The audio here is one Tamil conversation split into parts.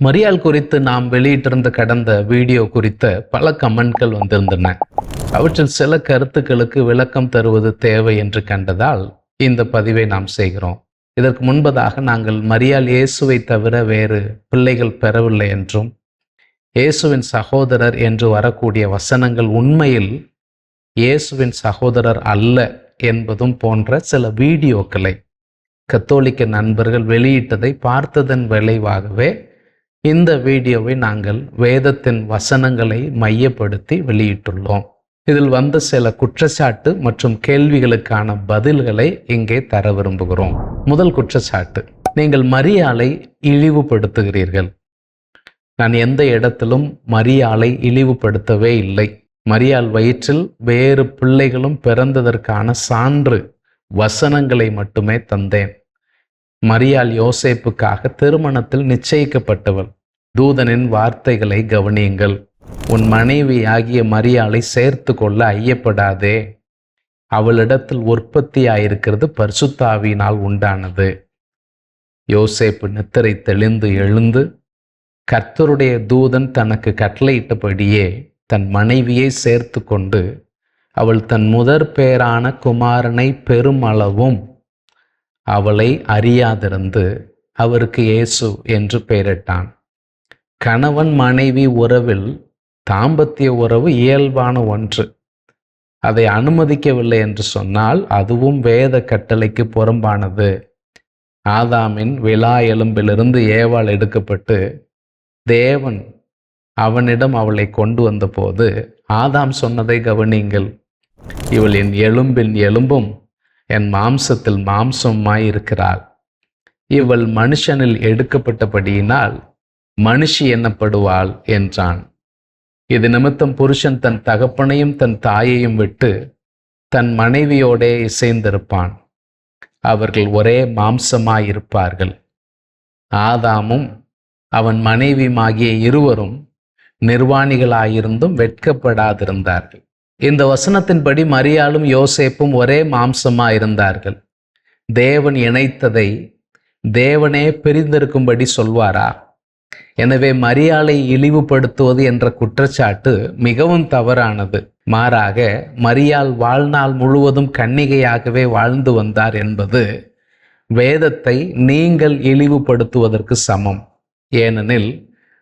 மரியாள் குறித்து நாம் வெளியிட்டிருந்த கடந்த வீடியோ குறித்த பல கமெண்ட்கள் வந்திருந்தன. அவற்றில் சில கருத்துக்களுக்கு விளக்கம் தருவது தேவை என்று கண்டதால் இந்த பதிவை நாம் செய்கிறோம். இதற்கு முன்பதாக நாங்கள் மரியாள் இயேசுவை தவிர வேறு பிள்ளைகள் பெறவில்லை என்றும் இயேசுவின் சகோதரர் என்று வரக்கூடிய வசனங்கள் உண்மையில் இயேசுவின் சகோதரர் அல்ல என்பதும் போன்ற சில வீடியோக்களை கத்தோலிக்க நண்பர்கள் வெளியிட்டதை பார்த்ததன் விளைவாகவே இந்த வீடியோவை நாங்கள் வேதத்தின் வசனங்களை மையப்படுத்தி வெளியிட்டுள்ளோம். இதில் வந்த சில குற்றச்சாட்டு மற்றும் கேள்விகளுக்கான பதில்களை இங்கே தர விரும்புகிறோம். முதல் குற்றச்சாட்டு நீங்கள் மரியாளை இழிவுபடுத்துகிறீர்கள். நான் எந்த இடத்திலும் மரியாளை இழிவுபடுத்தவே இல்லை. மரியாள் வயிற்றில் வேறு பிள்ளைகளும் பிறந்ததற்கான சான்று வசனங்களை மட்டுமே தந்தேன். மரியாள் யோசேப்புக்காக திருமணத்தில் நிச்சயிக்கப்பட்டவள். தூதனின் வார்த்தைகளை கவனியுங்கள். உன் மனைவியாகிய மரியாளை சேர்த்து கொள்ள ஐயப்படாதே. அவளிடத்தில் உற்பத்தியாயிருக்கிறது பரிசுத்தாவியினால் உண்டானது. யோசேப்பு நித்திரை தெளிந்து எழுந்து கர்த்தருடைய தூதன் தனக்கு கட்டளையிட்டபடியே தன் மனைவியை சேர்த்து கொண்டு அவள் தன் முதற் பேரான குமாரனை பெருமளவும் அவளை அறியாதிருந்து அவருக்கு இயேசு என்று பெயரிட்டான். கணவன் மனைவி உறவில் தாம்பத்திய உறவு இயல்பான ஒன்று. அதை அனுமதிக்கவில்லை என்று சொன்னால் அதுவும் வேத கட்டளைக்கு புறம்பானது. ஆதாமின் விழா எலும்பிலிருந்து ஏவாள் எடுக்கப்பட்டு தேவன் அவனிடம் அவளை கொண்டு வந்தபோது ஆதாம் சொன்னதை கவனிங்கள் இவள் என் எலும்பின் எலும்பும் என் மாம்சத்தில் மாம்சமாய் இருக்கிறாள் இவள் மனுஷனில் எடுக்கப்பட்டபடியினால் மனுஷி எண்ணப்படுவாள் என்றான். இது நிமித்தம் புருஷன் தன் தகப்பனையும் தன் தாயையும் விட்டு தன் மனைவியோடே இசைந்திருப்பான். அவர்கள் ஒரே மாம்சமாயிருப்பார்கள். ஆதாமும் அவன் மனைவியுமாகிய இருவரும் நிர்வாணிகளாயிருந்தும் வெட்கப்படாதிருந்தார்கள். இந்த வசனத்தின்படி மரியாளும் யோசேப்பும் ஒரே மாம்சமாயிருந்தார்கள். தேவன் இணைத்ததை தேவனே பிரிந்திருக்கும்படி சொல்வாரா? எனவே மரியாளை இழிவுபடுத்துவது என்ற குற்றச்சாட்டு மிகவும் தவறானது. மாறாக மரியாள் வாழ்நாள் முழுவதும் கன்னிகையாகவே வாழ்ந்து வந்தார் என்பது வேதத்தை நீங்கள் இழிவுபடுத்துவதற்கு சமம். ஏனெனில்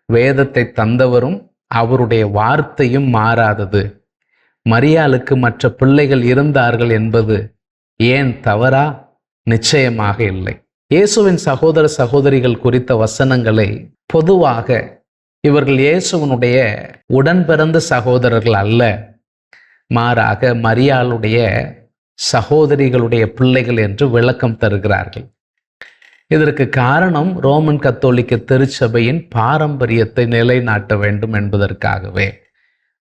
வேதத்தை தந்தவரும் அவருடைய வார்த்தையும் மாறாதது. மரியாளுக்கு மற்ற பிள்ளைகள் இருந்தார்கள் என்பது ஏன் தவறா? நிச்சயமாக இல்லை. இயேசுவின் சகோதர சகோதரிகள் குறித்த வசனங்களை பொதுவாக இவர்கள் இயேசுவனுடைய உடன்பிறந்த சகோதரர்கள் அல்ல. மாறாக மரியாளுடைய சகோதரிகளுடைய பிள்ளைகள் என்று விளக்கம் தருகிறார்கள். இதற்கு காரணம் ரோமன் கத்தோலிக்க திருச்சபையின் பாரம்பரியத்தை நிலைநாட்ட வேண்டும் என்பதற்காகவே.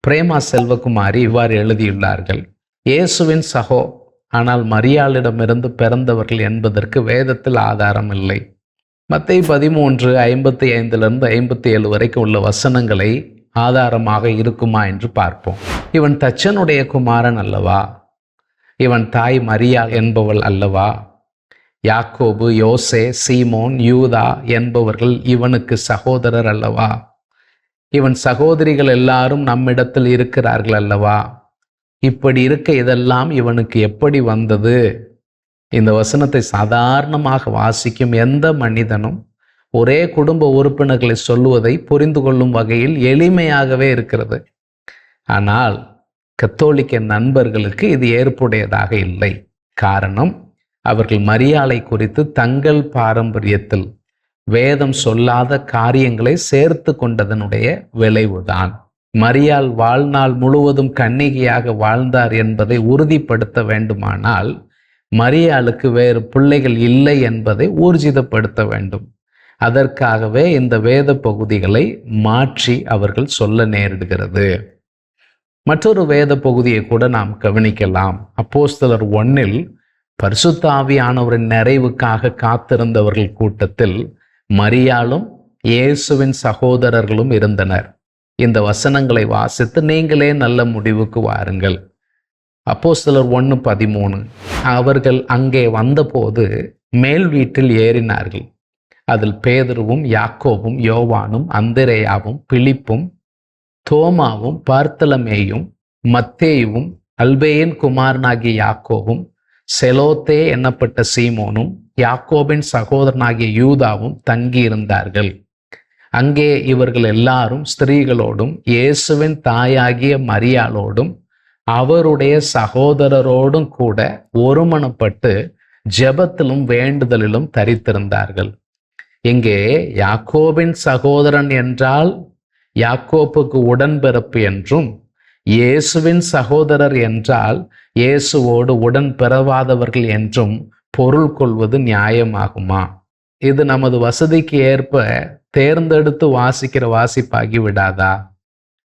பிரேமா செல்வகுமாரி இவ்வாறு எழுதியுள்ளார்கள். இயேசுவின் சகோ ஆனால் மரியாளிடமிருந்து பிறந்தவர்கள் என்பதற்கு வேதத்தில் ஆதாரம் இல்லை. மத்திய பதிமூன்று ஐம்பத்தி ஐந்திலிருந்து ஐம்பத்தி ஏழு வரைக்கும் உள்ள வசனங்களை ஆதாரமாக இருக்குமா என்று பார்ப்போம். இவன் தச்சனுடைய குமாரன் அல்லவா? இவன் தாய் மரியா என்பவள் அல்லவா? யாக்கோபு யோசே சீமோன் யூதா என்பவர்கள் இவனுக்கு சகோதரர் அல்லவா? இவன் சகோதரிகள் எல்லாரும் நம்மிடத்தில் இருக்கிறார்கள் அல்லவா? இப்படி இருக்க இதெல்லாம் இவனுக்கு எப்படி வந்தது? இந்த வசனத்தை சாதாரணமாக வாசிக்கும் எந்த மனிதனும் ஒரே குடும்ப உறுப்பினர்களை சொல்லுவதை புரிந்து கொள்ளும் வகையில் எளிமையாகவே இருக்கிறது. ஆனால் கத்தோலிக்க நண்பர்களுக்கு இது ஏற்புடையதாக இல்லை. காரணம் அவர்கள் மரியாதை குறித்து தங்கள் பாரம்பரியத்தில் வேதம் சொல்லாத காரியங்களை சேர்த்து கொண்டதனுடைய விளைவுதான். மரியாள் வாழ்நாள் முழுவதும் கன்னிகையாக வாழ்ந்தார் என்பதை உறுதிப்படுத்த வேண்டுமானால் மரியாளுக்கு வேறு பிள்ளைகள் இல்லை என்பதை ஊர்ஜிதப்படுத்த வேண்டும். அதற்காகவே இந்த வேத பகுதிகளை மாற்றி அவர்கள் சொல்ல நேரிடுகிறது. மற்றொரு வேத பகுதியை கூட நாம் கவனிக்கலாம். அப்போஸ்தலர் ஒன்னில் பரிசுத்தாவியானவரின் நிறைவுக்காக காத்திருந்தவர்கள் கூட்டத்தில் மரியாளும் இயேசுவின் சகோதரர்களும் இருந்தனர். இந்த வசனங்களை வாசித்து நீங்களே நல்ல முடிவுக்கு வாருங்கள். அப்போ சிலர் ஒன்று பதிமூணு அவர்கள் அங்கே வந்தபோது மேல் வீட்டில் ஏறினார்கள். அதில் பேதுருவும் யாக்கோவும் யோவானும் அந்திரேயாவும் பிலிப்பும் தோமாவும் பார்த்தலமேயும் மத்தேயுவும் அல்பேயின் குமாரனாகிய யாக்கோவும் செலோத்தே என்னப்பட்ட சீமோனும் யாக்கோபின் சகோதரனாகிய யூதாவும் தங்கியிருந்தார்கள். அங்கே இவர்கள் எல்லாரும் ஸ்திரீகளோடும் இயேசுவின் தாயாகிய மரியாளோடும் அவருடைய சகோதரரோடும் கூட ஒருமனப்பட்டு ஜெபத்திலும் வேண்டுதலிலும் தரித்திருந்தார்கள். இங்கே யாக்கோபின் சகோதரன் என்றால் யாக்கோப்புக்கு உடன்பிறப்பு என்றும் இயேசுவின் சகோதரர் என்றால் இயேசுவோடு உடன் பிறவாதவர்கள் என்றும் பொருள் கொள்வது நியாயமாகுமா? இது நமது வசதிக்கு ஏற்ப தேர்ந்தெடுத்து வாசிக்கிற வாசிப்பாகி விடாதா?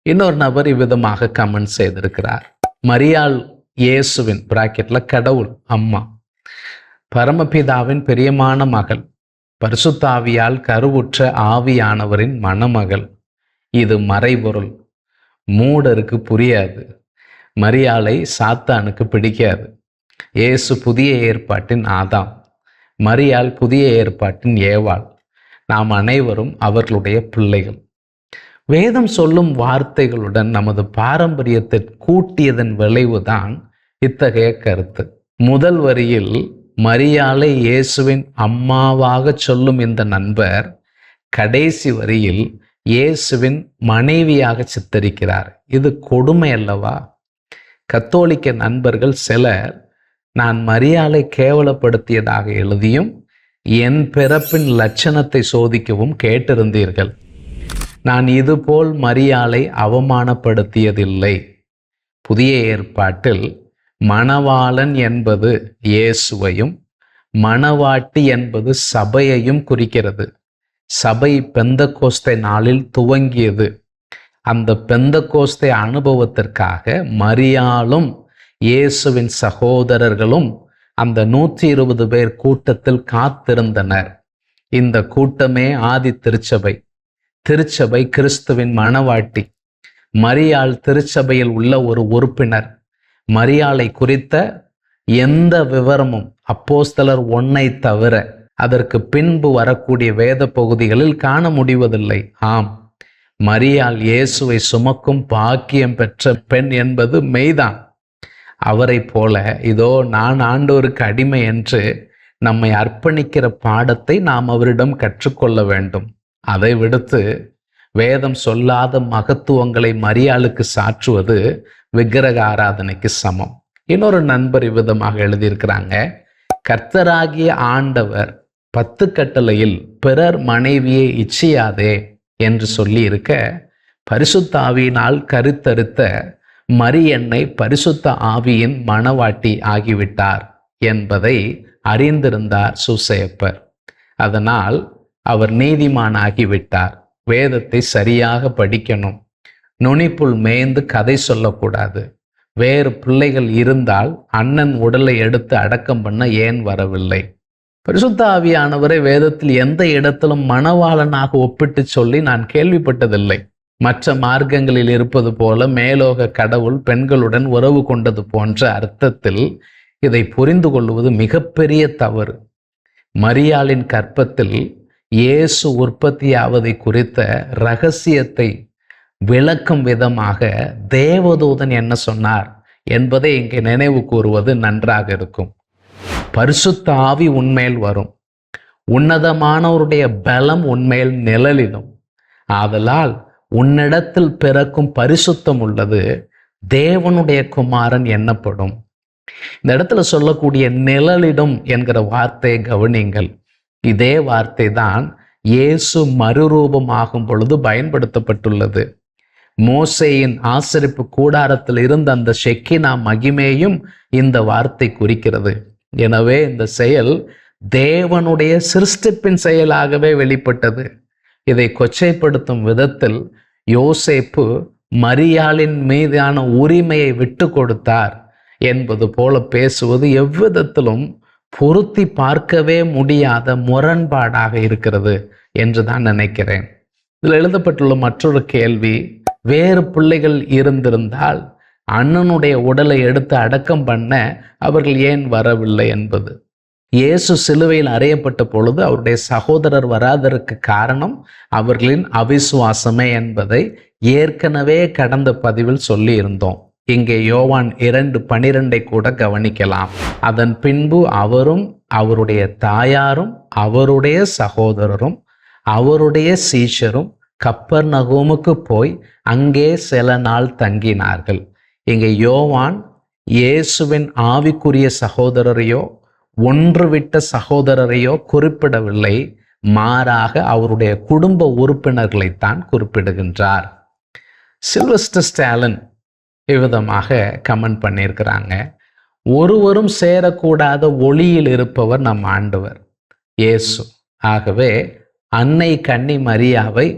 இன்னொரு நபர் இவ்விதமாக கமெண்ட் செய்திருக்கிறார். மரியாள் இயேசுவின் பிராக்கெட்ல கடவுள் அம்மா. பரமபிதாவின் பிரியமான மகள். பரிசுத்தாவியால் கருவுற்ற ஆவியானவரின் மணமகள். இது மறைபொருள். மூடருக்கு புரியாது. மரியாளை சாத்தானுக்கு பிடிக்காது. இயேசு புதிய ஏற்பாட்டின் ஆதாம். மரியாள் புதிய ஏற்பாட்டின் ஏவாள். நாம் அனைவரும் அவர்களுடைய பிள்ளைகள். வேதம் சொல்லும் வார்த்தைகளுடன் நமது பாரம்பரியத்தை கூட்டியதன் விளைவுதான் இத்தகைய கருத்து. முதல் வரியில் மரியாளை இயேசுவின் அம்மாவாக சொல்லும் இந்த நண்பர் கடைசி வரியில் இயேசுவின் மனைவியாக சித்தரிக்கிறார். இது கொடுமை அல்லவா? கத்தோலிக்க நண்பர்கள் சிலர் நான் மரியாலை கேவலப்படுத்தியதாக எழுதியும் என் பிறப்பின் லட்சணத்தை சோதிக்கவும் கேட்டிருந்தீர்கள். நான் இதுபோல் மரியாளை அவமானப்படுத்தியதில்லை. புதிய ஏற்பாட்டில் மணவாளன் என்பது இயேசுவையும் மணவாட்டி என்பது சபையையும் குறிக்கிறது. சபை பெந்த கோஸ்தை நாளில் துவங்கியது. அந்த பெந்த கோஸ்தை அனுபவத்திற்காக மரியாளும் இயேசுவின் சகோதரர்களும் அந்த நூற்றி இருபது பேர் கூட்டத்தில் காத்திருந்தனர். இந்த கூட்டமே ஆதி திருச்சபை. திருச்சபை கிறிஸ்துவின் மணவாட்டி மரியாள் திருச்சபையில் உள்ள ஒரு உறுப்பினர். மரியாளை குறித்த எந்த விவரமும் அப்போஸ்தலர் ஒன்னை தவிர அதற்கு பின்பு வரக்கூடிய வேத பகுதிகளில் காண முடிவதில்லை. ஆம். மரியாள் இயேசுவை சுமக்கும் பாக்கியம் பெற்ற பெண் என்பது மெய்தான். அவரை போல இதோ நான் ஆண்டோருக்கு அடிமை என்று நம்மை அர்ப்பணிக்கிற பாடத்தை நாம் அவரிடம் கற்றுக்கொள்ள வேண்டும். அதை விடுத்து வேதம் சொல்லாத மகத்துவங்களை மரியாளுக்கு சாற்றுவது விக்கிரக ஆராதனைக்கு சமம். இன்னொரு நண்பர் இவ்விதமாக எழுதியிருக்கிறாங்க கர்த்தராகிய ஆண்டவர் பத்து கட்டளையில் பிறர் மனைவியை இச்சியாதே என்று சொல்லி இருக்க கருத்தறுத்த மரியன்னை பரிசுத்த ஆவியின் மணவாட்டி ஆகிவிட்டார் என்பதை அறிந்திருந்தார் சுசையப்பர் அதனால் அவர் நீதிமான் ஆகிவிட்டார் வேதத்தை சரியாக படிக்கணும். நுனிப்புள் மேய்ந்து கதை சொல்லக்கூடாது. வேறு பிள்ளைகள் இருந்தால் அண்ணன் உடலை எடுத்து அடக்கம் பண்ண ஏன் வரவில்லை? பரிசுத்த ஆவியானவரை வேதத்தில் எந்த இடத்திலும் மணவாளனாக ஒப்பிட்டு சொல்லி நான் கேள்விப்பட்டதில்லை. மற்ற மார்க்கங்களில் இருப்பது போல மேலோக கடவுள் பெண்களுடன் உறவு கொண்டது போன்ற அர்த்தத்தில் இதை புரிந்து கொள்வது மிகப்பெரிய தவறு. மரியாளின் கற்பத்தில் இயேசு உற்பத்தியாவதை குறித்த ரகசியத்தை விளக்கும் விதமாக தேவதூதன் என்ன சொன்னார் என்பதை இங்கே நினைவு கூறுவது நன்றாக இருக்கும். பரிசுத்த ஆவி உண்மையில் வரும். உன்னதமானவருடைய பலம் உண்மையில் நிழலிடும். ஆதலால் உன்னிடத்தில் பிறக்கும் பரிசுத்தம் உள்ளது தேவனுடைய குமாரன் எண்ணப்படும் இந்த இடத்துல சொல்லக்கூடிய நிழலிடும் என்கிற வார்த்தையை கவனிங்கள் இதே வார்த்தை தான் இயேசு மறுரூபமாகும் பொழுது பயன்படுத்தப்பட்டுள்ளது. மோசையின் ஆசரிப்பு கூடாரத்தில் இருந்த அந்த ஷெக்கினா மகிமேயும் இந்த வார்த்தை குறிக்கிறது. எனவே இந்த செயல் தேவனுடைய சிருஷ்டிப்பின் செயலாகவே வெளிப்பட்டது. இதை கொச்சைப்படுத்தும் விதத்தில் யோசேப்பு மரியாளின் மீதான உரிமையை விட்டு கொடுத்தார் என்பது போல பேசுவது எவ்விதத்திலும் பொருத்தி பார்க்கவே முடியாத முரண்பாடாக இருக்கிறது என்று தான் நினைக்கிறேன். இதில் எழுதப்பட்டுள்ள மற்றொரு கேள்வி வேறு பிள்ளைகள் இருந்திருந்தால் அண்ணனுடைய உடலை எடுத்து அடக்கம் பண்ண அவர்கள் ஏன் வரவில்லை என்பது. இயேசு சிலுவையில் அறையப்பட்ட பொழுது அவருடைய சகோதரர் வராதற்கு காரணம் அவர்களின் அவிசுவாசமே என்பதை ஏற்கனவே கடந்த பதிவில் சொல்லியிருந்தோம். இங்கே யோவான் இரண்டு பனிரெண்டை கூட கவனிக்கலாம். அதன் பின்பு அவரும் அவருடைய தாயாரும் அவருடைய சகோதரரும் அவருடைய சீஷரும் கப்பர் நகோமுக்கு போய் அங்கே சில நாள் தங்கினார்கள். இங்கே யோவான் இயேசுவின் ஆவிக்குரிய சகோதரரையோ ஒன்றுவிட்ட சகோதரரையோ குறிப்பிடவில்லை. மாறாக அவருடைய குடும்ப உறுப்பினர்களைத்தான் குறிப்பிடுகின்றார். சில்வஸ்டர் ஸ்டாலின் இவ்விதமாக கமெண்ட் பண்ணியிருக்கிறாங்க. ஒருவரும் சேரக்கூடாத ஒளியில் இருப்பவர் நம் ஆண்டவர் இயேசு. ஆகவே அன்னை கன்னி மரியாவை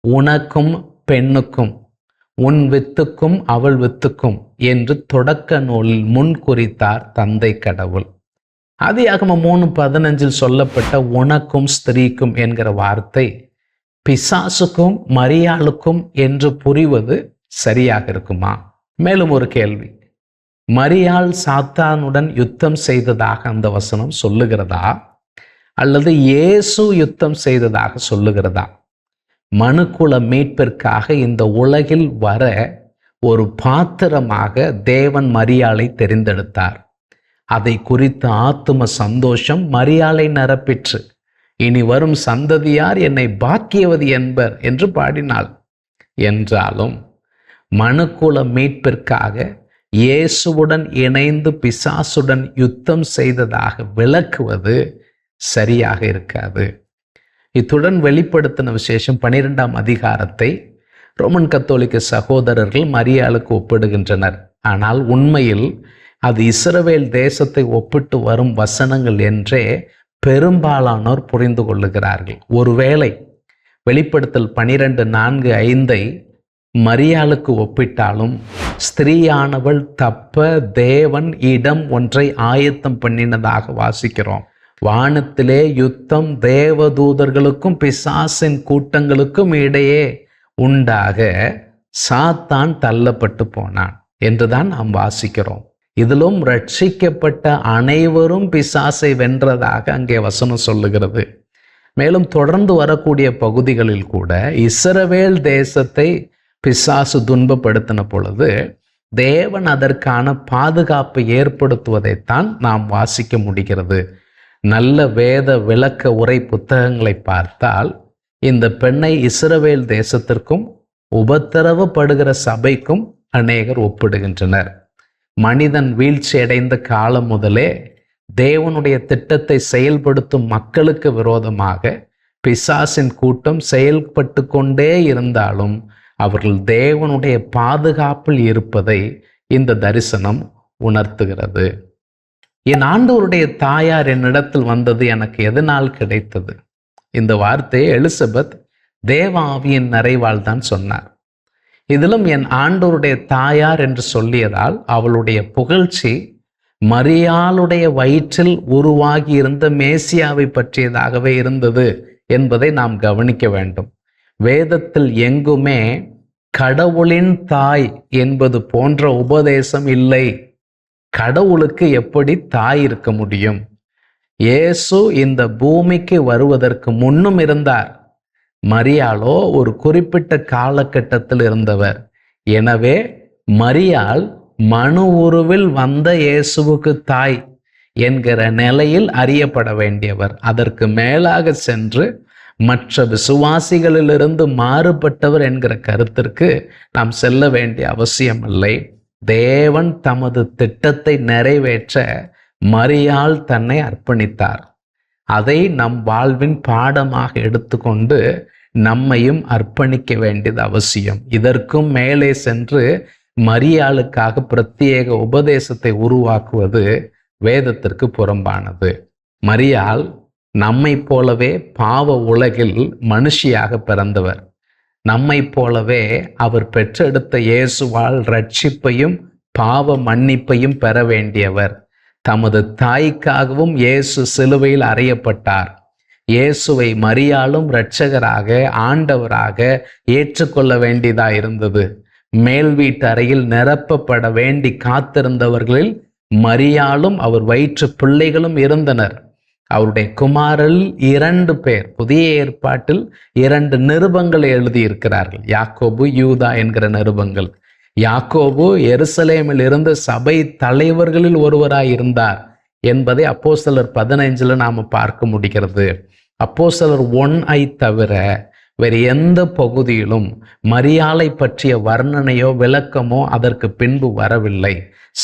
உனக்கும் பெண்ணுக்கும் உன் வித்துக்கும் அவள் வித்துக்கும் என்று தொடக்க நூலில் முன் குறித்தார் தந்தை கடவுள். ஆதியாகம மூணு பதினஞ்சில் சொல்லப்பட்ட உனக்கும் ஸ்திரீக்கும் என்கிற வார்த்தை பிசாசுக்கும் மரியாளுக்கும் என்று புரிவது சரியாக இருக்குமா? மேலும் ஒரு கேள்வி. மரியாள் சாத்தானுடன் யுத்தம் செய்ததாக அந்த வசனம் சொல்லுகிறதா? அல்லது இயேசு யுத்தம் செய்ததாக சொல்லுகிறதா? மனுக்குல மீட்பிற்காக இந்த உலகில் வர ஒரு பாத்திரமாக தேவன் மரியாளை தெரிந்தெடுத்தார். அதை குறித்த ஆத்தும சந்தோஷம் மரியாளை நிரப்பிற்று. இனி வரும் சந்ததியார் என்னை பாக்கியவது என்பர் என்று பாடினாள். என்றாலும் மனுக்குல மீட்பிற்காக இயேசுவுடன் இணைந்து பிசாசுடன் யுத்தம் செய்ததாக விளக்குவது சரியாக இருக்காது. இத்துடன் வெளிப்படுத்தின விசேஷம் பனிரெண்டாம் அதிகாரத்தை ரோமன் கத்தோலிக்க சகோதரர்கள் மரியாளுக்கு ஒப்பிடுகின்றனர். ஆனால் உண்மையில் அது இஸ்ரவேல் தேசத்தை ஒப்பிட்டு வரும் வசனங்கள் என்றே பெரும்பாலானோர் புரிந்து கொள்ளுகிறார்கள். ஒருவேளை வெளிப்படுத்தல் பனிரெண்டு நான்கு ஐந்தை மரியாளுக்கு ஒப்பிட்டாலும் ஸ்திரீயானவள் தப்ப தேவன் இடம் ஒன்றை ஆயத்தம் பண்ணினதாக வாசிக்கிறோம். வானத்திலே யுத்தம் தேவதூதர்களுக்கும் பிசாசின் கூட்டங்களுக்கும் இடையே உண்டாக சாத்தான் தள்ளப்பட்டு போனான் என்றுதான் நாம் வாசிக்கிறோம். இதிலும் ரட்சிக்கப்பட்ட அனைவரும் பிசாசை வென்றதாக அங்கே வசனம் சொல்லுகிறது. மேலும் தொடர்ந்து வரக்கூடிய பகுதிகளில் கூட இஸ்ரவேல் தேசத்தை பிசாசு துன்பப்படுத்தின பொழுது தேவன் அதற்கான பாதுகாப்பை ஏற்படுத்துவதைத்தான் நாம் வாசிக்க முடிகிறது. நல்ல வேத விளக்க உரை புத்தகங்களை பார்த்தால் இந்த பெண்ணை இஸ்ரவேல் தேசத்திற்கும் உபத்திரவப்படுகிற சபைக்கும் அநேகர் ஒப்பிடுகின்றனர். மனிதன் வீழ்ச்சி அடைந்த காலம் முதலே தேவனுடைய திட்டத்தை செயல்படுத்தும் மக்களுக்கு விரோதமாக பிசாசின் கூட்டம் செயல்பட்டு கொண்டே இருந்தாலும் அவர்கள் தேவனுடைய பாதுகாப்பில் இருப்பதை இந்த தரிசனம் உணர்த்துகிறது. என் ஆண்டவருடைய தாயார் என்னிடத்தில் வந்தது எனக்கு எதனால் கிடைத்தது? இந்த வார்த்தையை எலிசபெத் தேவாவியின் நிறைவால் தான் சொன்னார். இதிலும் என் ஆண்டோருடைய தாயார் என்று சொல்லியதால் அவளுடைய புகழ்ச்சி மரியாளுடைய வயிற்றில் உருவாகி இருந்த மேசியாவை பற்றியதாகவே இருந்தது என்பதை நாம் கவனிக்க வேண்டும். வேதத்தில் எங்குமே கடவுளின் தாய் என்பது போன்ற உபதேசம் இல்லை. கடவுளுக்கு எப்படி தாய் இருக்க முடியும்? இயேசு இந்த பூமிக்கு வருவதற்கு முன்னும் இருந்தார். மரியாளோ ஒரு குறிப்பிட்ட காலகட்டத்தில் இருந்தவர். எனவே மரியாள் மனு உருவில் வந்த இயேசுவுக்கு தாய் என்கிற நிலையில் அறியப்பட வேண்டியவர். அதற்கு மேலாக சென்று மற்ற விசுவாசிகளிலிருந்து மாறுபட்டவர் என்கிற கருத்திற்கு நாம் செல்ல வேண்டிய அவசியமில்லை. தேவன் தமது திட்டத்தை நிறைவேற்ற மரியாள் தன்னை அர்ப்பணித்தார். அதை நம் வாழ்வின் பாடமாக எடுத்துக்கொண்டு நம்மையும் அர்ப்பணிக்க வேண்டியது அவசியம். இதற்கும் மேலே சென்று மரியாளுக்காக பிரத்யேக உபதேசத்தை உருவாக்குவது வேதத்திற்கு புறம்பானது. மரியாள் நம்மை போலவே பாவ உலகில் மனுஷியாக பிறந்தவர். நம்மை போலவே அவர் பெற்றெடுத்த இயேசுவால் ரட்சிப்பையும் பாவ மன்னிப்பையும் பெற வேண்டியவர். தமது தாய்க்காகவும் இயேசு சிலுவையில் அறையப்பட்டார். இயேசுவை மரியாளும் இரட்சகராக ஆண்டவராக ஏற்றுக்கொள்ள வேண்டியதா இருந்தது. மேல் வீட்டு அறையில் நிரப்பப்பட வேண்டி காத்திருந்தவர்களில் மரியாளும் அவர் வயிற்று பிள்ளைகளும் இருந்தனர். அவருடைய குமாரில் இரண்டு பேர் புதிய ஏற்பாட்டில் இரண்டு நிருபங்களை எழுதியிருக்கிறார்கள். யாக்கோபு யூதா என்கிற நிருபங்கள். யாக்கோபு எருசலேமில் இருந்து சபை தலைவர்களில் ஒருவராய் இருந்தார் என்பதை அப்போ சிலர் பதினைஞ்சில் நாம் பார்க்க முடிகிறது. அப்போ சிலர் ஒன் ஐ தவிர வேறு எந்த பகுதியிலும் மரியாதை பற்றிய வர்ணனையோ விளக்கமோ அதற்கு பின்பு வரவில்லை.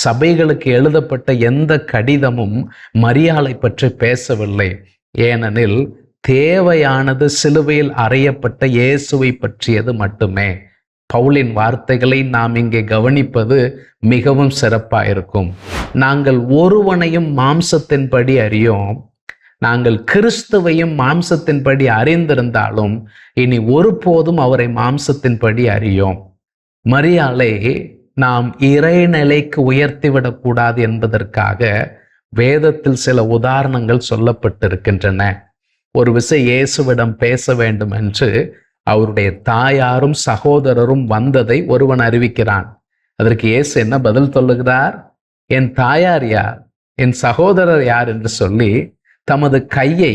சபைகளுக்கு எழுதப்பட்ட எந்த கடிதமும் மரியாதை பற்றி பேசவில்லை. ஏனெனில் தேவையானது சிலுவையில் அறையப்பட்ட இயேசுவை பற்றியது மட்டுமே. பவுலின் வார்த்தைகளை நாம் இங்கே கவனிப்பது மிகவும் சிறப்பாக இருக்கும் நாங்கள் ஒருவனையும் மாம்சத்தின்படி அறியோம். நாங்கள் கிறிஸ்துவையும் மாம்சத்தின்படி அறிந்திருந்தாலும் இனி ஒருபோதும் அவரை மாம்சத்தின்படி அறியோம். மரியாளே நாம் இறைநிலைக்கு உயர்த்திவிடக்கூடாது என்பதற்காக வேதத்தில் சில உதாரணங்கள் சொல்லப்பட்டிருக்கின்றன. ஒரு விசை இயேசுவிடம் பேச வேண்டும் என்று அவருடைய தாயாரும் சகோதரரும் வந்ததை ஒருவன் அறிவிக்கிறான். அதற்கு இயேசு என்ன பதில் சொல்லுகிறார்? என் தாயார் யார்? என் சகோதரர் யார் என்று சொல்லி தமது கையை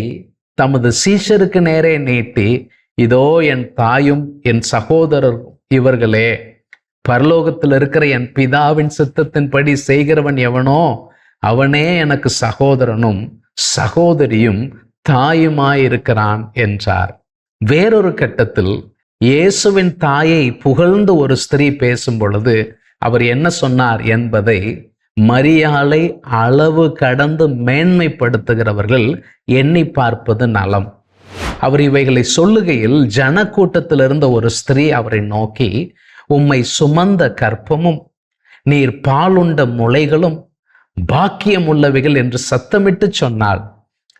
தமது சீஷருக்கு நேரே நீட்டி இதோ என் தாயும் என் சகோதரர் இவர்களே பரலோகத்தில் இருக்கிற என் பிதாவின் சித்தத்தின்படி செய்கிறவன் எவனோ அவனே எனக்கு சகோதரனும் சகோதரியும் தாயுமாயிருக்கிறான் என்றார். வேறொரு கட்டத்தில் இயேசுவின் தாயை புகழ்ந்து ஒரு ஸ்திரீ பேசும் பொழுது அவர் என்ன சொன்னார் என்பதை மரியாளை அளவு கடந்து மேன்மைப்படுத்துகிறவர்கள் எண்ணி பார்ப்பது நலம். அவர் இவைகளை சொல்லுகையில் ஜனக்கூட்டத்தில் இருந்த ஒரு ஸ்திரீ அவரை நோக்கி உம்மை சுமந்த கற்பமும் நீர் பாலுண்ட முளைகளும் பாக்கியம் உள்ளவைகள் என்று சத்தமிட்டு சொன்னாள்.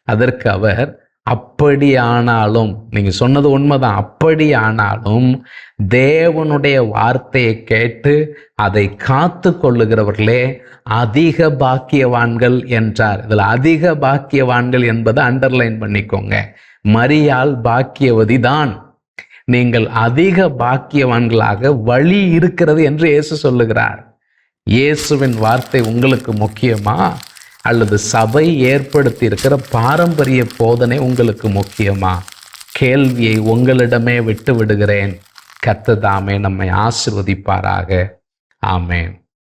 அதற்கு அவர் அப்படியானாலும் நீங்கள் சொன்னது உண்மைதான். அப்படியானாலும் தேவனுடைய வார்த்தையை கேட்டு அதை காத்து கொள்ளுகிறவர்களே அதிக பாக்கியவான்கள் என்றார். இதில் அதிக பாக்கியவான்கள் என்பதை அண்டர்லைன் பண்ணிக்கோங்க. மரியாள் பாக்கியவதி தான். நீங்கள் அதிக பாக்கியவான்களாக வழி இருக்கிறது என்று இயேசு சொல்லுகிறார். இயேசுவின் வார்த்தை உங்களுக்கு முக்கியமா? அல்லது சபை ஏற்படுத்தி இருக்கிற பாரம்பரிய போதனை உங்களுக்கு முக்கியமா? கேள்வியை உங்களிடமே விட்டு விடுகிறேன் கத்ததாமே நம்மை ஆசிர்வதிப்பாராக. ஆமேன்.